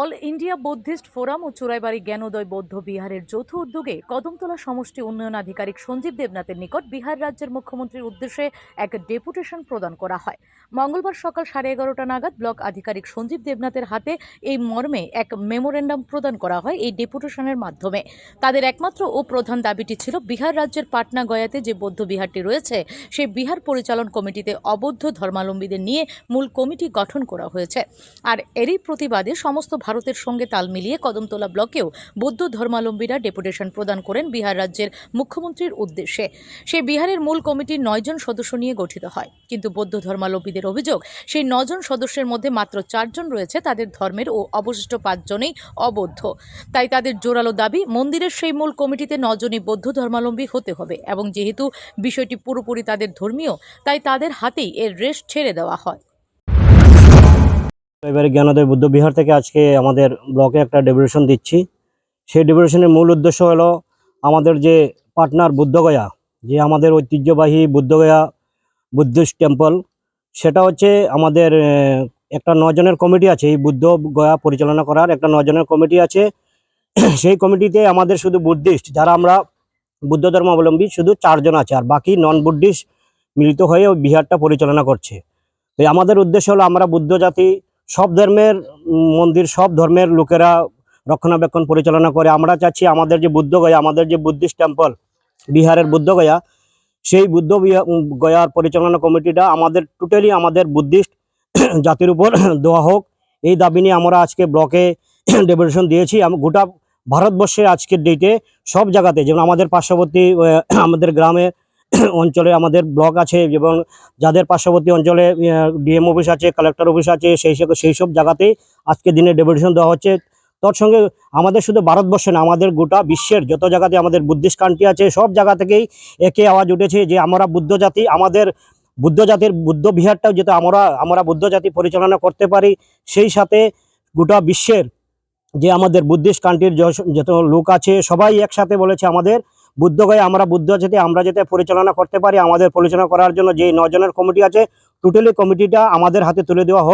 All India Buddhist forum ও চুরাইবাড়ি জ্ঞানোদয় বৌদ্ধ বিহারের যৌথ উদ্যোগে কদমতলা সমষ্টি উন্নয়ন আধিকারিক সঞ্জীব দেবনাথের নিকট বিহার রাজ্যের মুখ্যমন্ত্রীর উদ্দেশ্যে এক ডেপুটেশন প্রদান করা হয়। মঙ্গলবার সকাল সাড়ে এগারোটা নাগাদ ব্লক আধিকারিক সঞ্জীব দেবনাথের হাতে এই মর্মে এক মেমোরেন্ডাম প্রদান করা হয় এই ডেপুটেশনের মাধ্যমে। তাদের একমাত্র ও প্রধান দাবিটি ছিল বিহার রাজ্যের পাটনা গয়াতে যে বৌদ্ধ বিহারটি রয়েছে, সেই বিহার পরিচালন কমিটিতে অবৌদ্ধ ধর্মাবলম্বীদের নিয়ে মূল কমিটি গঠন করা হয়েছে। আর এরই প্রতিবাদে সমস্ত ভারতের সঙ্গে তাল মিলিয়ে কদমতলা ব্লকেও বৌদ্ধ ধর্মাবলম্বীরা ডেপুটেশন প্রদান করেন বিহার রাজ্যের মুখ্যমন্ত্রীর উদ্দেশ্যে। সেই বিহারের মূল কমিটির নয়জন সদস্য নিয়ে গঠিত হয়। কিন্তু বৌদ্ধ ধর্মাবলম্বীদের অভিযোগ, সেই নজন সদস্যের মধ্যে মাত্র চারজন রয়েছে তাদের ধর্মের ও অবশিষ্ট পাঁচজনেই অবৌদ্ধ তাই তাদের জোরালো দাবি, মন্দিরের সেই মূল কমিটিতে নজনই বৌদ্ধ ধর্মাবলম্বী হতে হবে এবং যেহেতু বিষয়টি পুরোপুরি তাদের ধর্মীয়, তাই তাদের হাতেই এর রেস্ট ছেড়ে দেওয়া হয়। এবারে জ্ঞানোদয় বুদ্ধ বিহার থেকে আজকে আমাদের ব্লকে একটা ডেপুটেশন দিচ্ছি। সেই ডেপুটেশনের মূল উদ্দেশ্য হলো আমাদের যে পাটনার বুদ্ধগয়া, যে আমাদের ঐতিহ্যবাহী বুদ্ধগয়া বুদ্ধিস্ট টেম্পল সেটা হচ্ছে আমাদের একটা নজনের কমিটি আছে, এই বুদ্ধ গয়া পরিচালনা করার একটা নজনের কমিটি আছে। সেই কমিটিতে আমাদের শুধু বুদ্ধিস্ট, যারা আমরা বুদ্ধ ধর্মাবলম্বী, শুধু চারজন আছে, আর বাকি নন বুদ্ধিস্ট মিলিত হয়ে ওই বিহারটা পরিচালনা করছে। তো আমাদের উদ্দেশ্য হলো আমরা বুদ্ধ জাতি সব ধর্মের মন্দির, সব ধর্মের লোকেরা রক্ষণাবেক্ষণ পরিচালনা করে। আমরা চাচ্ছি আমাদের যে বুদ্ধগয়া আমাদের যে বুদ্ধিস্ট টেম্পল, বিহারের বুদ্ধগয়া সেই বুদ্ধ গয়ার পরিচালনা কমিটিটা আমাদের টোটালি আমাদের বুদ্ধিস্ট জাতির উপর দেওয়া হোক। এই দাবি নিয়ে আমরা আজকে ব্লকে ডেপুটেশন দিয়েছি। গোটা ভারতবর্ষে আজকের ডেটে সব জায়গাতে, যেমন আমাদের পার্শ্ববর্তী আমাদের গ্রামে অঞ্চলে আমাদের ব্লক আছে এবং যাদের পার্শ্ববর্তী অঞ্চলে ডিএম অফিস আছে কালেক্টর অফিস আছে, সেই সব সেই সব জায়গাতেই আজকে দিনে ডেপুটেশন দেওয়া হচ্ছে। তোর সঙ্গে আমাদের শুধু ভারতবর্ষে না, আমাদের গোটা বিশ্বের যত জায়গাতে আমাদের বুদ্ধিস্ট কান্ট্রি আছে, সব জায়গা থেকেই একে আওয়াজ উঠেছে যে আমরা বুদ্ধ জাতি, আমাদের বুদ্ধ জাতির বুদ্ধ বিহারটাও যাতে আমরা আমরা বুদ্ধ জাতি পরিচালনা করতে পারি, সেই সাথে গোটা বিশ্বের যে আমাদের বুদ্ধিস্ট কান্ট্রির যত লোক আছে, সবাই একসাথে বলেছে আমাদের বুদ্ধগয়ে আমরা বুদ্ধ যাতে আমরা যাতে পরিচালনা করতে পারি, আমাদের পরিচালনা করার জন্য যে নজনের কমিটি আছে টোটালি কমিটিটা আমাদের হাতে তুলে দেওয়া হোক।